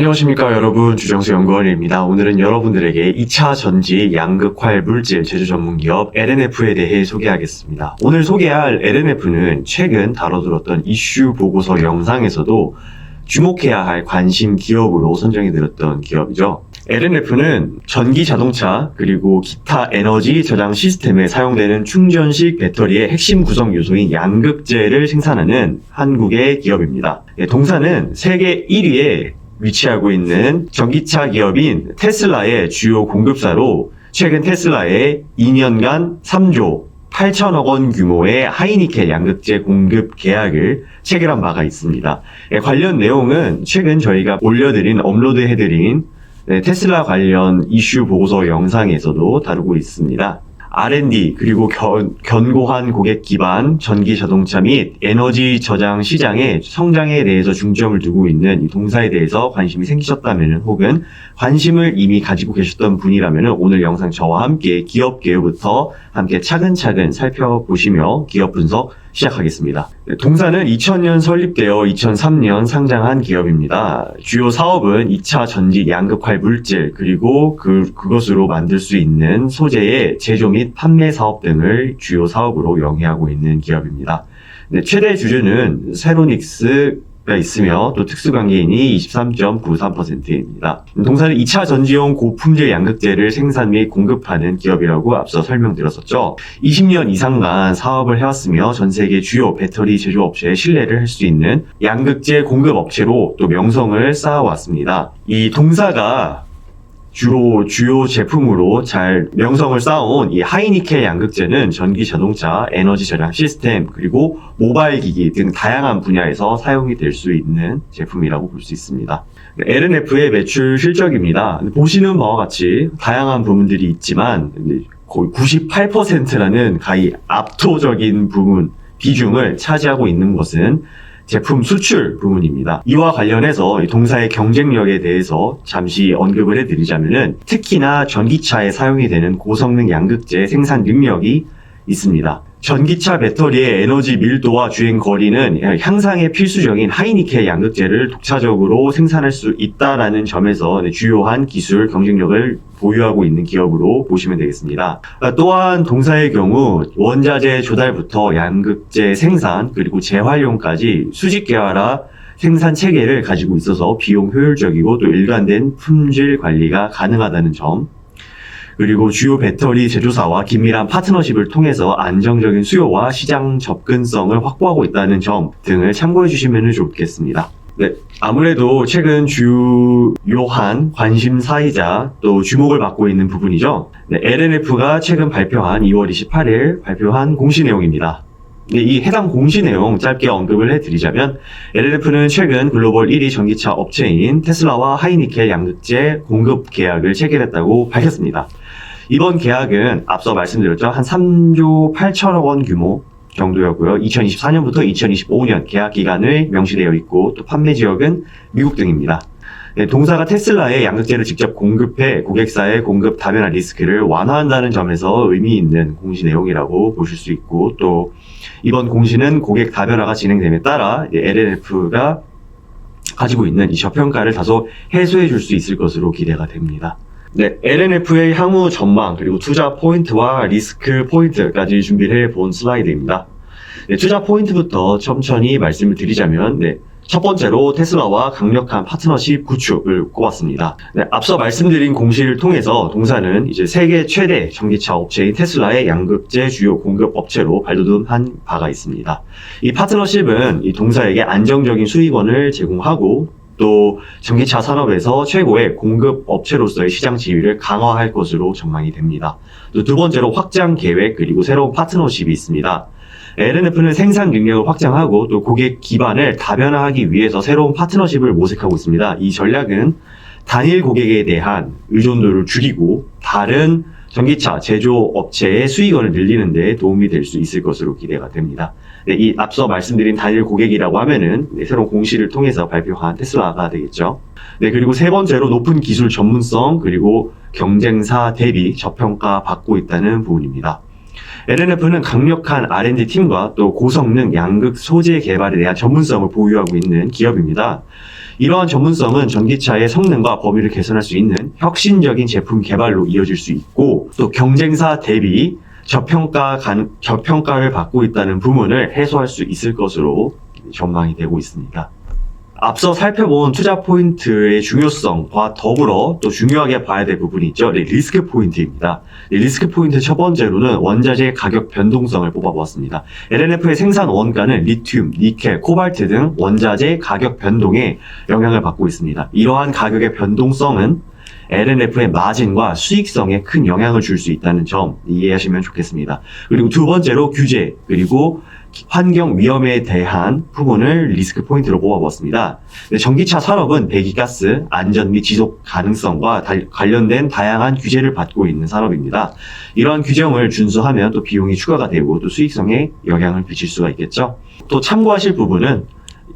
안녕하십니까 여러분 주정수 연구원입니다. 오늘은 여러분들에게 2차 전지 양극활 물질 제조 전문 기업 LNF에 대해 소개하겠습니다. 오늘 소개할 LNF는 최근 다뤄들었던 이슈 보고서 영상에서도 주목해야 할 관심 기업으로 선정이 되었던 기업이죠. LNF는 전기 자동차 그리고 기타 에너지 저장 시스템에 사용되는 충전식 배터리의 핵심 구성 요소인 양극재를 생산하는 한국의 기업입니다. 예, 동사는 세계 1위에 위치하고 있는 전기차 기업인 테슬라의 주요 공급사로 최근 테슬라의 2년간 3조 8천억 원 규모의 하이니켈 양극재 공급 계약을 체결한 바가 있습니다. 예, 관련 내용은 최근 저희가 올려드린 업로드해드린 네, 테슬라 관련 이슈 보고서 영상에서도 다루고 있습니다. R&D 그리고 견, 견고한 고객 기반 전기 자동차 및 에너지 저장 시장의 성장에 대해서 중점을 두고 있는 이 동사에 대해서 관심이 생기셨다면 혹은 관심을 이미 가지고 계셨던 분이라면 오늘 영상 저와 함께 기업 개요부터 함께 차근차근 살펴보시며 기업 분석 시작하겠습니다. 네, 동사는 2000년 설립되어 2003년 상장한 기업입니다. 주요 사업은 2차 전지 양극활 물질 그리고 그, 그것으로 만들 수 있는 소재의 제조 및 판매 사업 등을 주요 사업으로 영위하고 있는 기업입니다. 네, 최대 주주는 세로닉스 가 있으며 또 특수관계인이 23.93%입니다. 동사는 2차 전지용 고품질 양극재를 생산 및 공급하는 기업이라고 앞서 설명드렸었죠. 20년 이상간 사업을 해왔으며 전 세계 주요 배터리 제조 업체에 신뢰를 할 수 있는 양극재 공급 업체로 또 명성을 쌓아왔습니다. 이 동사가 주로 주요 제품으로 잘 명성을 쌓아온 이 하이니켈 양극재는 전기 자동차, 에너지 저장 시스템, 그리고 모바일 기기 등 다양한 분야에서 사용이 될 수 있는 제품이라고 볼 수 있습니다. LNF의 매출 실적입니다. 보시는 바와 같이 다양한 부분들이 있지만 거의 98%라는 가히 압도적인 부분, 비중을 차지하고 있는 것은 제품 수출 부문입니다. 이와 관련해서 동사의 경쟁력에 대해서 잠시 언급을 해드리자면은 특히나 전기차에 사용이 되는 고성능 양극재 생산 능력이 있습니다. 전기차 배터리의 에너지 밀도와 주행 거리는 향상에 필수적인 하이니켈 양극재를 독자적으로 생산할 수 있다라는 점에서 주요한 기술 경쟁력을 보유하고 있는 기업으로 보시면 되겠습니다. 또한 동사의 경우 원자재 조달부터 양극재 생산 그리고 재활용까지 수직 계열화 생산 체계를 가지고 있어서 비용 효율적이고 또 일관된 품질 관리가 가능하다는 점 그리고 주요 배터리 제조사와 긴밀한 파트너십을 통해서 안정적인 수요와 시장 접근성을 확보하고 있다는 점 등을 참고해 주시면 좋겠습니다. 네, 아무래도 최근 주요한 관심사이자 또 주목을 받고 있는 부분이죠. 네, LNF가 최근 발표한 2월 28일 발표한 공시 내용입니다. 네, 이 해당 공시 내용 짧게 언급을 해드리자면 LNF는 최근 글로벌 1위 전기차 업체인 테슬라와 하이니켈 양극재 공급 계약을 체결했다고 밝혔습니다. 이번 계약은 앞서 말씀드렸죠. 한 3조 8천억 원 규모 정도였고요. 2024년부터 2025년 계약 기간을 명시되어 있고 또 판매 지역은 미국 등입니다. 네, 동사가 테슬라의 양극재를 직접 공급해 고객사의 공급 다변화 리스크를 완화한다는 점에서 의미 있는 공시 내용이라고 보실 수 있고 또 이번 공시는 고객 다변화가 진행됨에 따라 LNF가 가지고 있는 이 저평가를 다소 해소해 줄 수 있을 것으로 기대가 됩니다. 네, LNF의 향후 전망 그리고 투자 포인트와 리스크 포인트까지 준비를 해본 슬라이드입니다. 네, 투자 포인트부터 천천히 말씀을 드리자면 네, 첫 번째로 테슬라와 강력한 파트너십 구축을 꼽았습니다. 네, 앞서 말씀드린 공시를 통해서 동사는 이제 세계 최대 전기차 업체인 테슬라의 양극재 주요 공급 업체로 발돋움한 바가 있습니다. 이 파트너십은 이 동사에게 안정적인 수익원을 제공하고 또 전기차 산업에서 최고의 공급 업체로서의 시장 지위를 강화할 것으로 전망이 됩니다. 또 두 번째로 확장 계획 그리고 새로운 파트너십이 있습니다. LNF는 생산 능력을 확장하고 또 고객 기반을 다변화하기 위해서 새로운 파트너십을 모색하고 있습니다. 이 전략은 단일 고객에 대한 의존도를 줄이고 다른 전기차 제조 업체의 수익원을 늘리는 데 도움이 될 수 있을 것으로 기대가 됩니다. 네, 이 앞서 말씀드린 단일 고객이라고 하면은 네, 새로운 공시를 통해서 발표한 테슬라가 되겠죠. 네, 그리고 세 번째로 높은 기술 전문성 그리고 경쟁사 대비 저평가 받고 있다는 부분입니다. LNF는 강력한 R&D 팀과 또 고성능 양극 소재 개발에 대한 전문성을 보유하고 있는 기업입니다. 이러한 전문성은 전기차의 성능과 범위를 개선할 수 있는 혁신적인 제품 개발로 이어질 수 있고 또 경쟁사 대비 저평가 간, 저평가를 받고 있다는 부분을 해소할 수 있을 것으로 전망이 되고 있습니다. 앞서 살펴본 투자 포인트의 중요성과 더불어 또 중요하게 봐야 될 부분이 있죠. 네, 리스크 포인트입니다. 네, 리스크 포인트 첫 번째로는 원자재 가격 변동성을 뽑아보았습니다. LNF의 생산 원가는 리튬, 니켈, 코발트 등 원자재 가격 변동에 영향을 받고 있습니다. 이러한 가격의 변동성은 LNF의 마진과 수익성에 큰 영향을 줄 수 있다는 점 이해하시면 좋겠습니다. 그리고 두 번째로 규제, 그리고 환경 위험에 대한 부분을 리스크 포인트로 뽑아봤습니다. 네, 전기차 산업은 배기가스 안전 및 지속 가능성과 달- 관련된 다양한 규제를 받고 있는 산업입니다. 이러한 규정을 준수하면 또 비용이 추가가 되고 또 수익성에 영향을 미칠 수가 있겠죠. 또 참고하실 부분은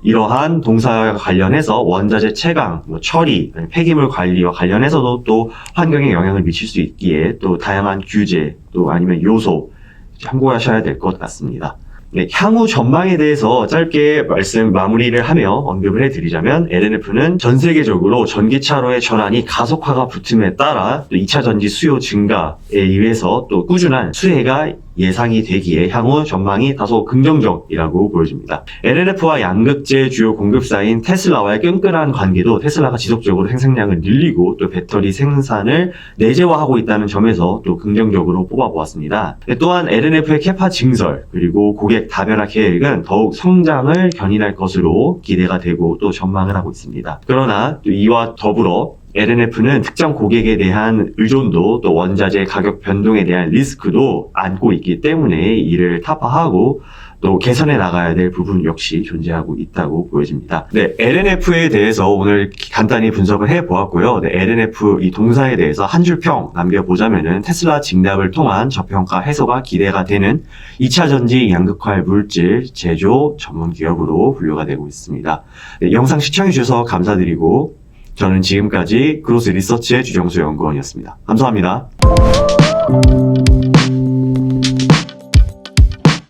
이러한 동사와 관련해서 원자재 채광, 뭐 처리, 폐기물 관리와 관련해서도 또 환경에 영향을 미칠 수 있기에 또 다양한 규제, 또 아니면 요소 참고하셔야 될 것 같습니다. 네, 향후 전망에 대해서 짧게 말씀 마무리를 하며 언급을 해드리자면 LNF는 전 세계적으로 전기차로의 전환이 가속화가 붙음에 따라 또 2차 전지 수요 증가에 의해서 또 꾸준한 수혜가 예상이 되기에 향후 전망이 다소 긍정적이라고 보여집니다. LNF와 양극재 주요 공급사인 테슬라와의 끈끈한 관계도 테슬라가 지속적으로 생산량을 늘리고 또 배터리 생산을 내재화하고 있다는 점에서 또 긍정적으로 뽑아보았습니다. 네, 또한 LNF의 캐파 증설 그리고 고객 다변화 계획은 더욱 성장을 견인할 것으로 기대가 되고 또 전망을 하고 있습니다. 그러나 또 이와 더불어 LNF는 특정 고객에 대한 의존도 또 원자재 가격 변동에 대한 리스크도 안고 있기 때문에 이를 타파하고 또 개선해 나가야 될 부분 역시 존재하고 있다고 보여집니다. 네, LNF에 대해서 오늘 간단히 분석을 해 보았고요. 네, LNF 이 동사에 대해서 한 줄평 남겨보자면은 테슬라 진압을 통한 저평가 해소가 기대가 되는 2차 전지 양극화 물질 제조 전문 기업으로 분류가 되고 있습니다. 네, 영상 시청해 주셔서 감사드리고 저는 지금까지 그로스 리서치의 주정수 연구원이었습니다. 감사합니다.